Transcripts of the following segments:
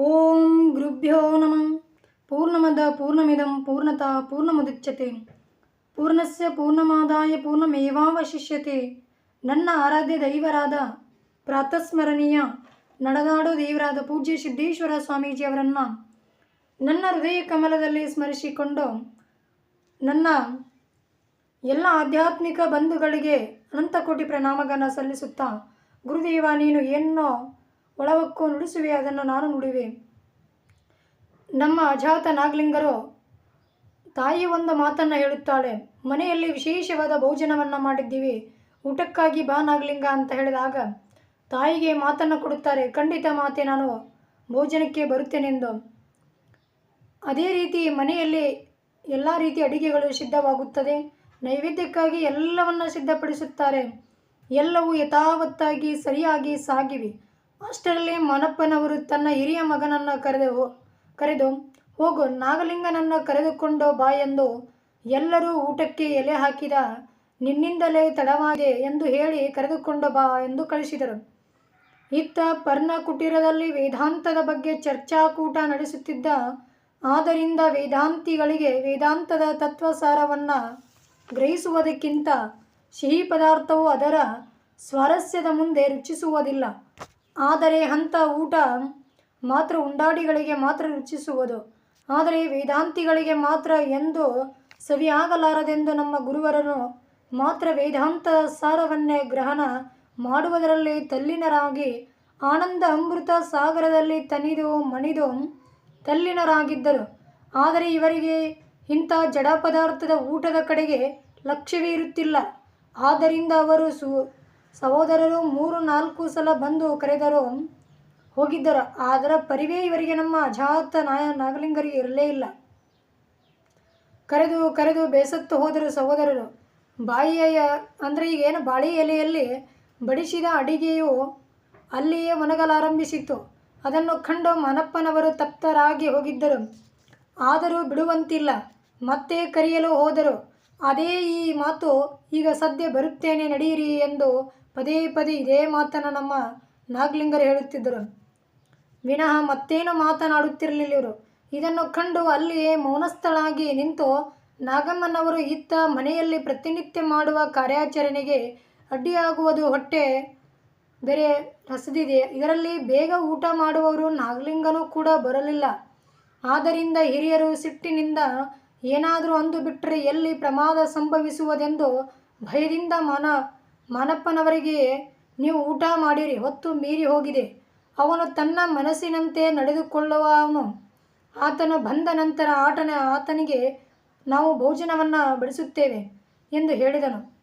ಓಂ ಗುರುಭ್ಯೋ ನಮಃ ಪೂರ್ಣಮದ ಪೂರ್ಣಮಿದಂ ಪೂರ್ಣತಾ ಪೂರ್ಣಮುದಚ್ಯತೆ ಪೂರ್ಣಸ್ಯ ಪೂರ್ಣಮಾದಾಯ ಪೂರ್ಣಮೇವಾವಶಿಷ್ಯತೆ ನನ್ನ ಆರಾಧ್ಯ ದೈವರಾದ ಪ್ರಾತಸ್ಮರಣೀಯ ನಡೆದಾಡೋ ದೇವರಾದ ಪೂಜ್ಯ ಸಿದ್ದೇಶ್ವರ ಸ್ವಾಮೀಜಿಯವರನ್ನು ನನ್ನ ಹೃದಯ ಕಮಲದಲ್ಲಿ ಸ್ಮರಿಸಿಕೊಂಡು ನನ್ನ ಎಲ್ಲ ಆಧ್ಯಾತ್ಮಿಕ ಬಂಧುಗಳಿಗೆ ಅನಂತ ಕೋಟಿ ಪ್ರಣಾಮಗಳನ್ನು ಸಲ್ಲಿಸುತ್ತಾ, ಗುರುದೇವ ನೀನು ಏನೋ ಒಳವಕ್ಕೂ ನುಡಿಸುವೆ, ಅದನ್ನು ನಾನು ನುಡಿವೆ. ನಮ್ಮ ಅಜಾತ ನಾಗಲಿಂಗರು ತಾಯಿ ಒಂದು ಮಾತನ್ನು ಹೇಳುತ್ತಾಳೆ, ಮನೆಯಲ್ಲಿ ವಿಶೇಷವಾದ ಭೋಜನವನ್ನು ಮಾಡಿದ್ದೀವಿ, ಊಟಕ್ಕಾಗಿ ಬಾ ನಾಗಲಿಂಗ ಅಂತ ಹೇಳಿದಾಗ ತಾಯಿಗೆ ಮಾತನ್ನು ಕೊಡುತ್ತಾರೆ, ಖಂಡಿತ ಮಾತೆ, ನಾನು ಭೋಜನಕ್ಕೆ ಬರುತ್ತೇನೆಂದು. ಅದೇ ರೀತಿ ಮನೆಯಲ್ಲಿ ಎಲ್ಲ ರೀತಿ ಅಡಿಗೆಗಳು ಸಿದ್ಧವಾಗುತ್ತದೆ, ನೈವೇದ್ಯಕ್ಕಾಗಿ ಎಲ್ಲವನ್ನು ಸಿದ್ಧಪಡಿಸುತ್ತಾರೆ, ಎಲ್ಲವೂ ಯಥಾವತ್ತಾಗಿ ಸರಿಯಾಗಿ ಸಾಗಿವೆ. ಅಷ್ಟರಲ್ಲಿ ಮನಪ್ಪನವರು ತನ್ನ ಹಿರಿಯ ಮಗನನ್ನು ಕರೆದು ಕರೆದು, ಹೋಗು, ನಾಗಲಿಂಗನನ್ನು ಕರೆದುಕೊಂಡು ಬಾ ಎಂದು ಎಲ್ಲರೂ ಊಟಕ್ಕೆ ಎಲೆ ಹಾಕಿದ ನಿನ್ನಿಂದಲೇ ತಡವಾಗಿದೆ ಎಂದು ಹೇಳಿ ಕರೆದುಕೊಂಡು ಬಾ ಎಂದು ಕಳಿಸಿದರು. ಇತ್ತ ಪರ್ಣ ಕುಟೀರದಲ್ಲಿ ವೇದಾಂತದ ಬಗ್ಗೆ ಚರ್ಚಾಕೂಟ ನಡೆಸುತ್ತಿದ್ದ, ಆದ್ದರಿಂದ ವೇದಾಂತಿಗಳಿಗೆ ವೇದಾಂತದ ತತ್ವಸಾರವನ್ನು ಗ್ರಹಿಸುವುದಕ್ಕಿಂತ ಸಿಹಿ ಪದಾರ್ಥವು ಅದರ ಸ್ವಾರಸ್ಯದ ಮುಂದೆ ರುಚಿಸುವುದಿಲ್ಲ. ಆದರೆ ಅಂಥ ಊಟ ಮಾತ್ರ ಉಂಡಾಡಿಗಳಿಗೆ ಮಾತ್ರ ರುಚಿಸುವುದು. ಆದರೆ ವೇದಾಂತಿಗಳಿಗೆ ಮಾತ್ರ ಎಂದು ಸವಿಯಾಗಲಾರದೆಂದು ನಮ್ಮ ಗುರುವರನು ಮಾತ್ರ ವೇದಾಂತ ಸಾರವನ್ನೇ ಗ್ರಹಣ ಮಾಡುವುದರಲ್ಲಿ ತಲ್ಲಿನರಾಗಿ, ಆನಂದ ಅಮೃತ ಸಾಗರದಲ್ಲಿ ತನಿದು ಮಣಿದು ತಲ್ಲಿನರಾಗಿದ್ದರು. ಆದರೆ ಇವರಿಗೆ ಇಂಥ ಜಡ ಪದಾರ್ಥದ ಊಟದ ಕಡೆಗೆ ಲಕ್ಷ್ಯವೇ ಇರುತ್ತಿಲ್ಲ. ಆದ್ದರಿಂದ ಅವರು ಸು ಸಹೋದರರು ಮೂರು ನಾಲ್ಕು ಸಲ ಬಂದು ಕರೆದರು. ಹೋಗಿದ್ದರು. ಅದರ ಪರಿವೇ ಇವರಿಗೆ ನಮ್ಮ ಅಜಾತ ನಾಯ ನಾಗಲಿಂಗರಿಗೆ ಇರಲೇ ಇಲ್ಲ. ಕರೆದು ಕರೆದು ಬೇಸತ್ತು ಹೋದರು ಸಹೋದರರು. ಬಾಯಿಯ ಅಂದರೆ ಈಗೇನು ಬಾಳೆ ಎಲೆಯಲ್ಲಿ ಬಡಿಸಿದ ಅಡಿಗೆಯು ಅಲ್ಲಿಯೇ ಒಣಗಲಾರಂಭಿಸಿತು. ಅದನ್ನು ಕಂಡು ಮನಪ್ಪನವರು ತಪ್ತರಾಗಿ ಹೋಗಿದ್ದರು. ಆದರೂ ಬಿಡುವಂತಿಲ್ಲ. ಮತ್ತೆ ಕರೆಯಲು ಹೋದರು. ಅದೇ ಈ ಮಾತು ಈಗ ಸದ್ಯ ಬರುತ್ತೇನೆ ನಡೆಯಿರಿ ಎಂದು ಪದೇ ಪದೇ ಇದೇ ಮಾತನ್ನು ನಮ್ಮ ನಾಗಲಿಂಗರು ಹೇಳುತ್ತಿದ್ದರು. ವಿನಃ ಮತ್ತೇನು ಮಾತನಾಡುತ್ತಿರಲಿಲ್ಲ ಇವರು. ಇದನ್ನು ಕಂಡು ಅಲ್ಲಿಯೇ ಮೌನಸ್ಥಳಾಗಿ ನಿಂತು ನಾಗಮ್ಮನವರು ಇತ್ತ ಮನೆಯಲ್ಲಿ ಪ್ರತಿನಿತ್ಯ ಮಾಡುವ ಕಾರ್ಯಾಚರಣೆಗೆ ಅಡ್ಡಿಯಾಗುವುದು ಹೊಟ್ಟೆ ಬೇರೆ ರಸದಿದೆ. ಇದರಲ್ಲಿ ಬೇಗ ಊಟ ಮಾಡುವವರು ನಾಗಲಿಂಗನೂ ಕೂಡ ಬರಲಿಲ್ಲ. ಆದ್ದರಿಂದ ಹಿರಿಯರು ಸಿಟ್ಟಿನಿಂದ ಏನಾದರೂ ಅಂದು ಬಿಟ್ಟರೆ ಎಲ್ಲಿ ಪ್ರಮಾದ ಸಂಭವಿಸುವುದೆಂದು ಭಯದಿಂದ ಮನ ಮಾನಪ್ಪನವರಿಗೆ, ನೀವು ಊಟ ಮಾಡಿರಿ, ಹೊತ್ತು ಮೀರಿ ಹೋಗಿದೆ. ಅವನು ತನ್ನ ಮನಸ್ಸಿನಂತೆ ನಡೆದುಕೊಳ್ಳುವನು. ಆತನು ಬಂದ ನಂತರ ಆಟನ, ಆತನಿಗೆ ನಾವು ಭೋಜನವನ್ನು ಬಡಿಸುತ್ತೇವೆ ಎಂದು ಹೇಳಿದನು.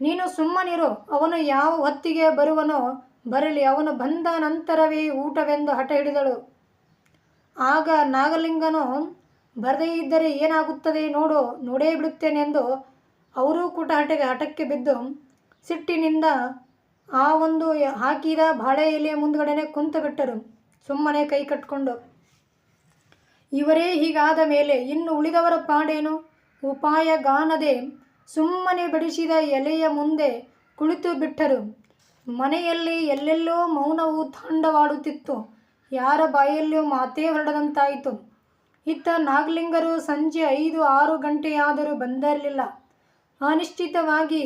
ನೀನು ಸುಮ್ಮನಿರು, ಅವನು ಯಾವ ಹೊತ್ತಿಗೆ ಬರುವನೋ, ಬರಲಿ, ಅವನು ಬಂದ ನಂತರವೇ ಊಟವೆಂದು ಹಠ ಹಿಡಿದಳು. ಆಗ ನಾಗಲಿಂಗನು, ಬರದೇ ಇದ್ದರೆ ಏನಾಗುತ್ತದೆ ನೋಡು, ನೋಡೇ ಬಿಡುತ್ತೇನೆಂದು ಅವರೂ ಕೂಡ ಹಠಗೆ ಹಠಕ್ಕೆ ಬಿದ್ದು ಸಿಟ್ಟಿನಿಂದ ಆ ಒಂದು ಹಾಕಿದ ಬಾಳೆ ಎಲೆಯ ಮುಂದ್ಗಡೆನೆ ಕುಂತು ಬಿಟ್ಟರು. ಸುಮ್ಮನೆ ಕೈ ಕಟ್ಕೊಂಡು, ಇವರೇ ಹೀಗಾದ ಮೇಲೆ ಇನ್ನು ಉಳಿದವರ ಪಾಡೇನು? ಉಪಾಯ ಗಾನದೆ. ಸುಮ್ಮನೆ ಬಡಿಸಿದ ಎಲೆಯ ಮುಂದೆ ಕುಳಿತು ಬಿಟ್ಟರು. ಮನೆಯಲ್ಲಿ ಎಲ್ಲೆಲ್ಲೋ ಮೌನವು ತಾಂಡವಾಡುತ್ತಿತ್ತು. ಯಾರ ಬಾಯಲ್ಲೂ ಮಾತೇ ಹೊರಡದಂತಾಯಿತು. ಇತ್ತ ನಾಗಲಿಂಗರು ಸಂಜೆ ಐದು ಆರು ಗಂಟೆಯಾದರೂ ಬಂದಿರಲಿಲ್ಲ. ಅನಿಶ್ಚಿತವಾಗಿ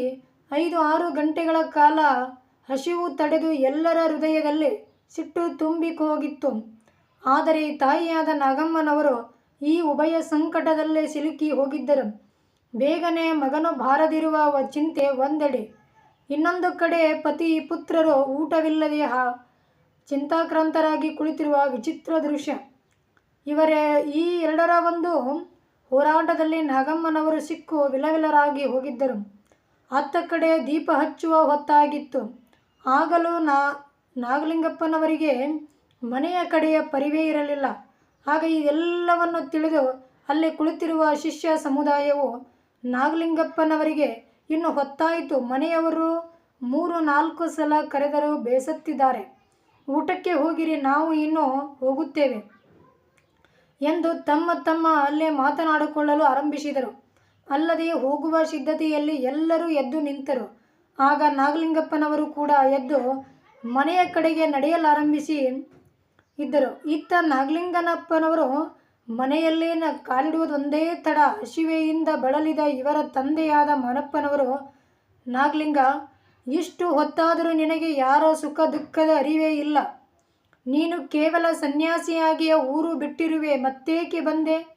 ಐದು ಆರು ಗಂಟೆಗಳ ಕಾಲ ಹಸಿವು ತಡೆದು ಎಲ್ಲರ ಹೃದಯದಲ್ಲಿ ಸಿಟ್ಟು ತುಂಬಿಕೋಗಿತ್ತು ಆದರೆ ತಾಯಿಯಾದ ನಾಗಮ್ಮನವರು ಈ ಉಭಯ ಸಂಕಟದಲ್ಲೇ ಸಿಲುಕಿ ಹೋಗಿದ್ದರು. ಬೇಗನೆ ಮಗನು ಬಾರದಿರುವ ಚಿಂತೆ ಒಂದೆಡೆ. ಇನ್ನೊಂದು ಕಡೆ ಪತಿ ಪುತ್ರರು ಊಟವಿಲ್ಲದೆ ಹಾ ಚಿಂತಾಕ್ರಾಂತರಾಗಿ ಕುಳಿತಿರುವ ವಿಚಿತ್ರ ದೃಶ್ಯ. ಇವರ ಈ ಎರಡರ ಒಂದು ಹೋರಾಟದಲ್ಲಿ ನಾಗಮ್ಮನವರು ಸಿಕ್ಕು ವಿಲವಿಲರಾಗಿ ಹೋಗಿದ್ದರು. ಅತ್ತ ಕಡೆ ದೀಪ ಹಚ್ಚುವ ಹೊತ್ತಾಗಿತ್ತು. ಆಗಲೂ ನಾ, ನಾಗಲಿಂಗಪ್ಪನವರಿಗೆ ಮನೆಯ ಕಡೆಯ ಪರಿವೇ ಇರಲಿಲ್ಲ. ಆಗ ಇದೆಲ್ಲವನ್ನು ತಿಳಿದು ಅಲ್ಲಿ ಕುಳಿತಿರುವ ಶಿಷ್ಯ ಸಮುದಾಯವು ನಾಗಲಿಂಗಪ್ಪನವರಿಗೆ ಇನ್ನು ಹೊತ್ತಾಯಿತು. ಮನೆಯವರು ಮೂರು ನಾಲ್ಕು ಸಲ ಕರೆದರೂ ಬೇಸತ್ತಿದ್ದಾರೆ. ಊಟಕ್ಕೆ ಹೋಗಿರಿ, ನಾವು ಇನ್ನೂ ಹೋಗುತ್ತೇವೆ ಎಂದು ತಮ್ಮ ತಮ್ಮ ಅಲ್ಲೇ ಮಾತನಾಡಿಕೊಳ್ಳಲು ಆರಂಭಿಸಿದರು. ಅಲ್ಲದೆ ಹೋಗುವ ಸಿದ್ಧತೆಯಲ್ಲಿ ಎಲ್ಲರೂ ಎದ್ದು ನಿಂತರು. ಆಗ ನಾಗಲಿಂಗಪ್ಪನವರು ಕೂಡ ಎದ್ದು ಮನೆಯ ಕಡೆಗೆ ನಡೆಯಲಾರಂಭಿಸಿ ಇದ್ದರು. ಇತ್ತ ನಾಗಲಿಂಗನಪ್ಪನವರು ಮನೆಯಲ್ಲೇ ನ ಕಾಲಿಡುವುದೊಂದೇ ತಡ ಹಸಿವೆಯಿಂದ ಬಳಲಿದ ಇವರ ತಂದೆಯಾದ ಮನಪ್ಪನವರು ನಾಗಲಿಂಗ, ಇಷ್ಟು ಹೊತ್ತಾದರೂ ನಿನಗೆ ಯಾರ ಸುಖ ದುಃಖದ ಅರಿವೇ ಇಲ್ಲ. ನೀನು ಕೇವಲ ಸನ್ಯಾಸಿಯಾಗಿಯ ಊರು ಬಿಟ್ಟಿರುವೆ, ಮತ್ತೇಕೆ ಬಂದೆ?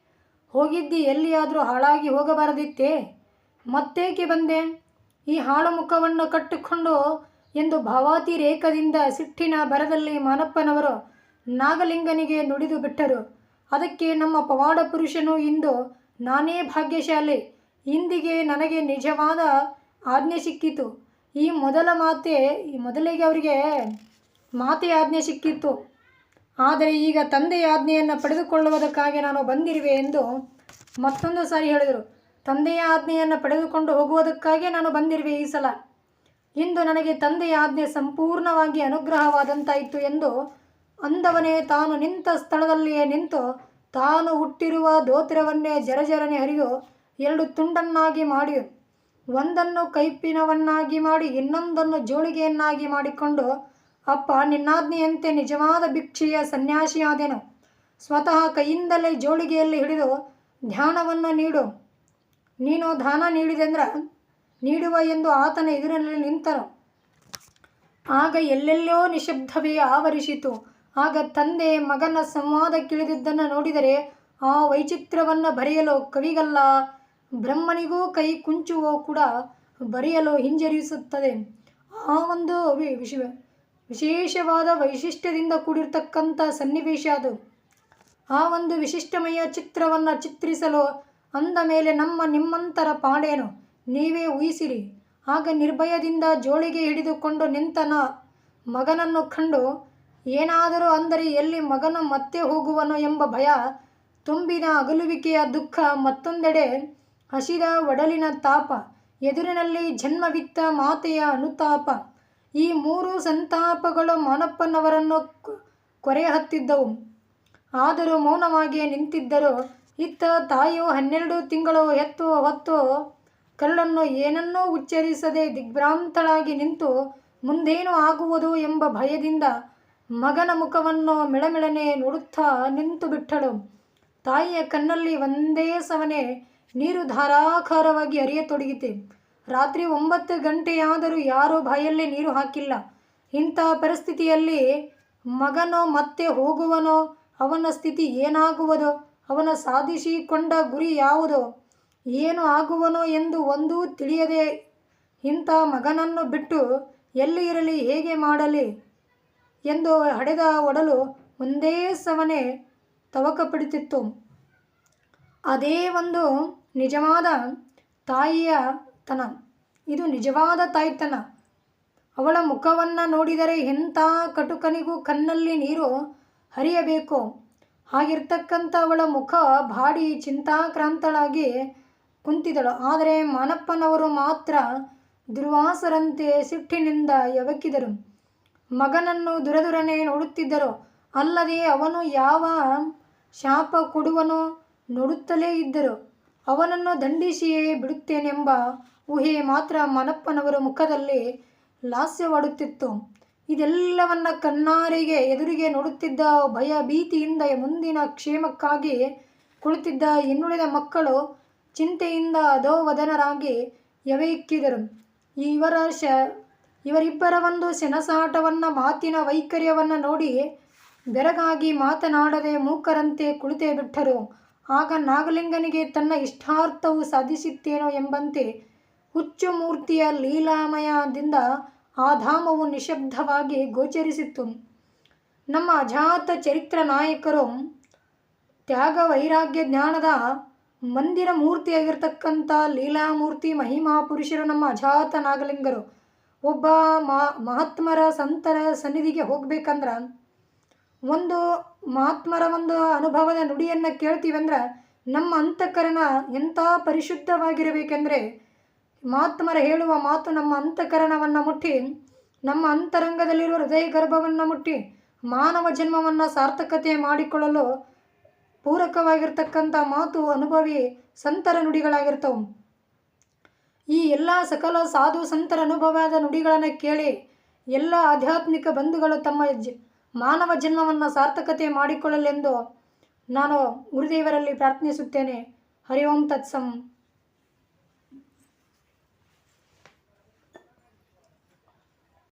ಹೋಗಿದ್ದಿ, ಎಲ್ಲಿಯಾದರೂ ಹಾಳಾಗಿ ಹೋಗಬಾರದಿತ್ತೇ? ಮತ್ತೇಕೆ ಬಂದೆ? ಈ ಹಾಳು ಮುಖವನ್ನು ಕಟ್ಟಿಕೊಂಡು ಎಂದು ಭಾವಾತಿರೇಕದಿಂದ ಸಿಟ್ಟಿನ ಬರದಲ್ಲಿ ಮಾನಪ್ಪನವರು ನಾಗಲಿಂಗನಿಗೆ ನುಡಿದು ಬಿಟ್ಟರು. ಅದಕ್ಕೆ ನಮ್ಮ ಪವಾಡ ಪುರುಷನು ಇಂದು ನಾನೇ ಭಾಗ್ಯಶಾಲಿ. ಇಂದಿಗೆ ನನಗೆ ನಿಜವಾದ ಆಜ್ಞೆ ಸಿಕ್ಕಿತು. ಈ ಮೊದಲ ಮಾತೆ, ಈ ಮೊದಲಿಗೆ ಅವರಿಗೆ ಮಾತೆ ಆಜ್ಞೆ ಸಿಕ್ಕಿತ್ತು. ಆದರೆ ಈಗ ತಂದೆಯ ಆಜ್ಞೆಯನ್ನು ಪಡೆದುಕೊಳ್ಳುವುದಕ್ಕಾಗಿ ನಾನು ಬಂದಿರುವೆ ಎಂದು ಮತ್ತೊಂದು ಸಾರಿ ಹೇಳಿದರು. ತಂದೆಯ ಆಜ್ಞೆಯನ್ನು ಪಡೆದುಕೊಂಡು ಹೋಗುವುದಕ್ಕಾಗಿ ನಾನು ಬಂದಿರುವೆ ಈ ಸಲ. ಇಂದು ನನಗೆ ತಂದೆಯ ಆಜ್ಞೆ ಸಂಪೂರ್ಣವಾಗಿ ಅನುಗ್ರಹವಾದಂತಾಯಿತು ಎಂದು ಅಂದವನೇ ತಾನು ನಿಂತ ಸ್ಥಳದಲ್ಲಿಯೇ ನಿಂತು ತಾನು ಹುಟ್ಟಿರುವ ದೋತ್ರವನ್ನೇ ಜರಜರನೆ ಹರಿದು ಎರಡು ತುಂಡನ್ನಾಗಿ ಮಾಡಿ, ಒಂದನ್ನು ಕೈಪಿನವನ್ನಾಗಿ ಮಾಡಿ, ಇನ್ನೊಂದನ್ನು ಜೋಳಿಗೆಯನ್ನಾಗಿ ಮಾಡಿಕೊಂಡು ಅಪ್ಪ ನಿನ್ನಾಜ್ಞೆಯಂತೆ ನಿಜವಾದ ಭಿಕ್ಷೆಯ ಸನ್ಯಾಸಿಯಾದೆನು. ಸ್ವತಃ ಕೈಯಿಂದಲೇ ಜೋಳಿಗೆಯಲ್ಲಿ ಹಿಡಿದು ಧ್ಯಾನವನ್ನು ನೀಡು. ನೀನು ದಾನ ನೀಡಿದೆಂದ್ರ ನೀಡುವ ಎಂದು ಆತನ ಎದುರಿನಲ್ಲಿ ನಿಂತನು. ಆಗ ಎಲ್ಲೆಲ್ಲೋ ನಿಶಬ್ದವೇ ಆವರಿಸಿತು. ಆಗ ತಂದೆ ಮಗನ ಸಂವಾದ ಕೇಳಿದ್ದನ್ನು ನೋಡಿದರೆ ಆ ವೈಚಿತ್ರವನ್ನು ಬರೆಯಲು ಕವಿಗಲ್ಲ. ಬ್ರಹ್ಮನಿಗೂ ಕೈ ಕುಂಚುವೋ ಕೂಡ ಬರೆಯಲು ಹಿಂಜರಿಸುತ್ತದೆ ಆ ಒಂದು ವಿ- ವಿಶ ವಿಶೇಷವಾದ ವೈಶಿಷ್ಟ್ಯದಿಂದ ಕೂಡಿರ್ತಕ್ಕಂಥ ಸನ್ನಿವೇಶ ಅದು. ಆ ಒಂದು ವಿಶಿಷ್ಟಮಯ ಚಿತ್ರವನ್ನು ಚಿತ್ರಿಸಲು ಅಂದ ಮೇಲೆ ನಮ್ಮ ನಿಮ್ಮಂತರ ಪಾಡೇನು, ನೀವೇ ಊಹಿಸಿರಿ. ಆಗ ನಿರ್ಭಯದಿಂದ ಜೋಳಿಗೆ ಹಿಡಿದುಕೊಂಡು ನಿಂತನ ಮಗನನ್ನು ಕಂಡು, ಏನಾದರೂ ಅಂದರೆ ಎಲ್ಲಿ ಮಗನು ಮತ್ತೆ ಹೋಗುವನೋ ಎಂಬ ಭಯ ತುಂಬಿದ ಅಗಲುವಿಕೆಯ ದುಃಖ ಮತ್ತೊಂದೆಡೆ ಹಸಿದ ಒಡಲಿನ ತಾಪ, ಎದುರಿನಲ್ಲಿ ಜನ್ಮವಿತ್ತ ಮಾತೆಯ ಅನುತಾಪ. ಈ ಮೂರು ಸಂತಾಪಗಳು ಮಾನಪ್ಪನವರನ್ನು ಕೊರೆ ಹತ್ತಿದ್ದವು. ಆದರೂ ಮೌನವಾಗಿ ನಿಂತಿದ್ದರು ಇತ್ತ ತಾಯಿಯು ಹನ್ನೆರಡು ತಿಂಗಳು ಎತ್ತು ಹೊತ್ತು ಕಳ್ಳನ್ನು ಏನನ್ನೂ ಉಚ್ಚರಿಸದೆ ದಿಗ್ಭ್ರಾಂತಳಾಗಿ ನಿಂತು ಮುಂದೇನು ಆಗುವುದು ಎಂಬ ಭಯದಿಂದ ಮಗನ ಮುಖವನ್ನು ಮಿಳಮಿಳನೆ ನೋಡುತ್ತಾ ನಿಂತು ಬಿಟ್ಟಳು. ತಾಯಿಯ ಕಣ್ಣಲ್ಲಿ ಒಂದೇ ಸವನೆ ನೀರು ಧಾರಾಕಾರವಾಗಿ ಹರಿಯತೊಡಗಿತೆ. ರಾತ್ರಿ ಒಂಬತ್ತು ಗಂಟೆಯಾದರೂ ಯಾರೂ ಬಾಯಲ್ಲಿ ನೀರು ಹಾಕಿಲ್ಲ. ಇಂಥ ಪರಿಸ್ಥಿತಿಯಲ್ಲಿ ಮಗನೋ ಮತ್ತೆ ಹೋಗುವನೋ? ಅವನ ಸ್ಥಿತಿ ಏನಾಗುವುದೋ? ಅವನ ಸಾಧಿಸಿಕೊಂಡ ಗುರಿ ಯಾವುದೋ? ಏನು ಆಗುವನೋ ಎಂದು ಒಂದೂ ತಿಳಿಯದೆ ಇಂಥ ಮಗನನ್ನು ಬಿಟ್ಟು ಎಲ್ಲಿ ಇರಲಿ, ಹೇಗೆ ಮಾಡಲಿ ಎಂದು ಹಡೆದ ಒಡಲು ಒಂದೇ ಸವನೆ ತವಕ ಪಡುತ್ತಿತ್ತು ಅದೇ ಒಂದು ನಿಜವಾದ ತಾಯಿಯ ತನ ಇದು ನಿಜವಾದ ತಾಯ್ತನ. ಅವಳ ಮುಖವನ್ನು ನೋಡಿದರೆ ಎಂಥ ಕಟುಕನಿಗೂ ಕಣ್ಣಲ್ಲಿ ನೀರು ಹರಿಯಬೇಕು. ಹಾಗಿರ್ತಕ್ಕಂಥ ಅವಳ ಮುಖ ಬಾಡಿ ಚಿಂತಾಕ್ರಾಂತಳಾಗಿ ಕುಂತಿದಳು. ಆದರೆ ಮಾನಪ್ಪನವರು ಮಾತ್ರ ದುರ್ವಾಸರಂತೆ ಸಿಟ್ಟಿನಿಂದ ಯವಕಿದರು ಮಗನನ್ನು ದುರದುರನೆ ನೋಡುತ್ತಿದ್ದರು. ಅಲ್ಲದೆ ಅವನು ಯಾವ ಶಾಪ ಕೊಡುವನೋ ನೋಡುತ್ತಲೇ ಇದ್ದರು. ಅವನನ್ನು ದಂಡಿಸಿಯೇ ಬಿಡುತ್ತೇನೆಂಬ ಊಹೆ ಮಾತ್ರ ಮನಪ್ಪನವರ ಮುಖದಲ್ಲಿ ಲಾಸ್ಯವಾಡುತ್ತಿತ್ತು. ಇದೆಲ್ಲವನ್ನ ಕಣ್ಣಾರಿಗೆ ಎದುರಿಗೆ ನೋಡುತ್ತಿದ್ದ ಭಯ ಭೀತಿಯಿಂದ ಮುಂದಿನ ಕ್ಷೇಮಕ್ಕಾಗಿ ಕುಳಿತಿದ್ದ ಇನ್ನುಳಿದ ಮಕ್ಕಳು ಚಿಂತೆಯಿಂದ ಅಧೋವದನರಾಗಿ ಎವೆಯಿಕ್ಕಿದರು ಇವರ ಶ, ಇವರಿಬ್ಬರ ಒಂದು ಸೆಣಸಾಟವನ್ನು, ಮಾತಿನ ವೈಖರ್ಯವನ್ನು ನೋಡಿ ಬೆರಗಾಗಿ ಮಾತನಾಡದೆ ಮೂಕರಂತೆ ಕುಳಿತೇ ಬಿಟ್ಟರು. ಆಗ ನಾಗಲಿಂಗನಿಗೆ ತನ್ನ ಇಷ್ಟಾರ್ಥವು ಸಾಧಿಸಿತ್ತೇನೋ ಎಂಬಂತೆ ಹುಚ್ಚು ಮೂರ್ತಿಯ ಲೀಲಾಮಯದಿಂದ ಆ ಧಾಮವು ನಿಶಬ್ದವಾಗಿ ಗೋಚರಿಸಿತ್ತು. ನಮ್ಮ ಅಜಾತ ಚರಿತ್ರ ನಾಯಕರು ತ್ಯಾಗ ವೈರಾಗ್ಯ ಜ್ಞಾನದ ಮಂದಿರ ಮೂರ್ತಿಯಾಗಿರ್ತಕ್ಕಂಥ ಲೀಲಾಮೂರ್ತಿ ಮಹಿಮಾ ಪುರುಷರು ನಮ್ಮ ಅಜಾತ ನಾಗಲಿಂಗರು. ಒಬ್ಬ ಮಹಾತ್ಮರ ಸಂತರ ಸನ್ನಿಧಿಗೆ ಹೋಗ್ಬೇಕಂದ್ರೆ, ಒಂದು ಮಹಾತ್ಮರ ಒಂದು ಅನುಭವದ ನುಡಿಯನ್ನು ಕೇಳ್ತೀವಂದ್ರೆ, ನಮ್ಮ ಅಂತಃಕರಣ ಎಂಥ ಪರಿಶುದ್ಧವಾಗಿರಬೇಕೆಂದರೆ ಮಹಾತ್ಮರ ಹೇಳುವ ಮಾತು ನಮ್ಮ ಅಂತಃಕರಣವನ್ನು ಮುಟ್ಟಿ, ನಮ್ಮ ಅಂತರಂಗದಲ್ಲಿರುವ ಹೃದಯ ಗರ್ಭವನ್ನು ಮುಟ್ಟಿ, ಮಾನವ ಜನ್ಮವನ್ನು ಸಾರ್ಥಕತೆ ಮಾಡಿಕೊಳ್ಳಲು ಪೂರಕವಾಗಿರ್ತಕ್ಕಂಥ ಮಾತು, ಅನುಭವಿ ಸಂತರ ನುಡಿಗಳಾಗಿರ್ತವೆ. ಈ ಎಲ್ಲ ಸಕಲ ಸಾಧು ಸಂತರ ಅನುಭವದ ನುಡಿಗಳನ್ನು ಕೇಳಿ ಎಲ್ಲ ಆಧ್ಯಾತ್ಮಿಕ ಬಂಧುಗಳು ತಮ್ಮ ಜ, ಮಾನವ ಜನ್ಮವನ್ನು ಸಾರ್ಥಕತೆ ಮಾಡಿಕೊಳ್ಳಲೆಂದು ನಾನು ಗುರುದೇವರಲ್ಲಿ ಪ್ರಾರ್ಥಿಸುತ್ತೇನೆ. ಹರಿ ಓಂ ತತ್ಸಂ.